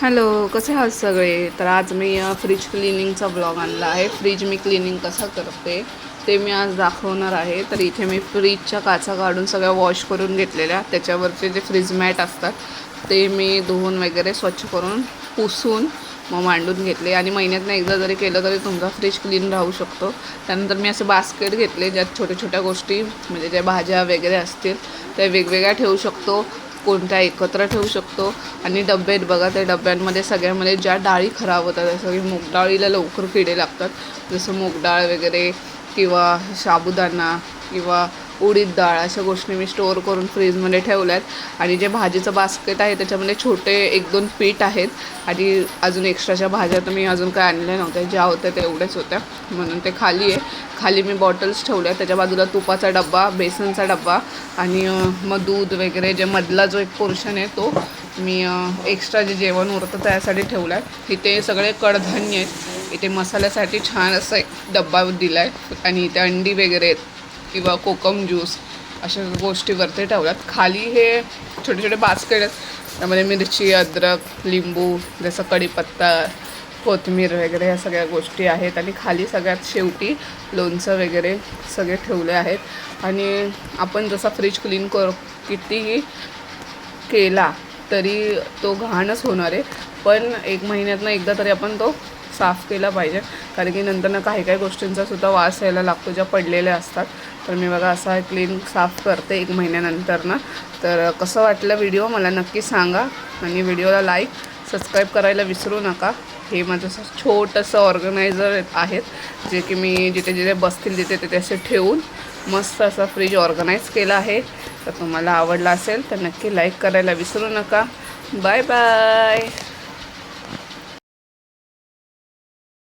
Hello कसे आहात सगळे? तर आज मी फ्रीज क्लिनिंगचा ब्लॉग आणला आहे. फ्रीज मी क्लिनिंग कसं करते ते मी आज दाखवणार आहे. तर इथे मी फ्रीजच्या काचा काढून सगळ्या वॉश करून घेतलेल्या. त्याच्यावरचे जे फ्रीज मॅट असतात ते मी धुवून वगैरे स्वच्छ करून पुसून मग मांडून घेतले. आणि महिन्यातनं एकदा जरी केलं तरी तुमचा फ्रीज क्लीन राहू शकतो. त्यानंतर मी असे बास्केट घेतले ज्यात छोट्या छोट्या गोष्टी म्हणजे ज्या भाज्या वगैरे असतील त्या वेगवेगळ्या ठेवू शकतो. कोणत्या एकत्र ठेवू शकतो आणि डबे आहेत बघा त्या डब्यांमध्ये सगळ्यामध्ये ज्या डाळी खराब होतात जसं की मूगडाळीला लवकर किडे लागतात. जसं मूगडाळ वगैरे किंवा साबुदाणा किंवा उडीद डाळ अशा गोष्टी मी स्टोअर करून फ्रीजमध्ये ठेवल्या आहेत आणि जे भाजीचं बास्केट आहे त्याच्यामध्ये छोटे एक दोन पीठ आहेत. आणि अजून एक्स्ट्राच्या भाज्या तर मी अजून काय आणल्या नव्हत्या. ज्या होत्या तेवढ्याच होत्या. म्हणून ते खाली आहे. खाली मी बॉटल्स ठेवल्या त्याच्या बाजूला तुपाचा डब्बा बेसनचा डब्बा आणि मग दूध वगैरे जे मधला जो एक पोर्शन आहे तो मी एक्स्ट्रा जे जेवण उरतं त्यासाठी ठेवला आहे इथे सगळे कडधान्य आहेत. इथे मसाल्यासाठी छान असं एक डब्बा दिला आहे आणि इथे अंडी वगैरे आहेत. किंवा कोकम ज्यूस अशा गोष्टीवरती ठेवल्यात. खाली हे छोटे छोटे बास्केट आहेत. त्यामध्ये मिरची अद्रक लिंबू जसं कढीपत्ता कोथिंबीर वगैरे ह्या सगळ्या गोष्टी आहेत. आणि खाली सगळ्यात शेवटी लोणचं वगैरे सगळे ठेवले आहेत. आणि आपण जसा फ्रीज क्लीन कर कितीही केला तरी तो घाणच होणार आहे. पण एक महिन्यातनं एकदा तरी आपण तो साफ केला पाहिजे. कारण की नंतर ना काही काही गोष्टींचा सुद्धा वास यायला लागतो ज्या पडलेल्या असतात. तर मी बघा असा क्लीन साफ करते एक महिन्यानंतर ना. तर कसं वाटलं व्हिडिओ मला नक्की सांगा. आणि व्हिडिओला लाईक सबस्क्राईब करायला विसरू नका. हे माझं असं छोटंसं ऑर्गनायझर आहेत. जे की मी जिथे जिथे बसतील तिथे तिथे असे ठेवून मस्त असा फ्रीज ऑर्गनाईज केला आहे. तर तुम्हाला आवडला असेल तर नक्की लाईक करायला विसरू नका. Bye bye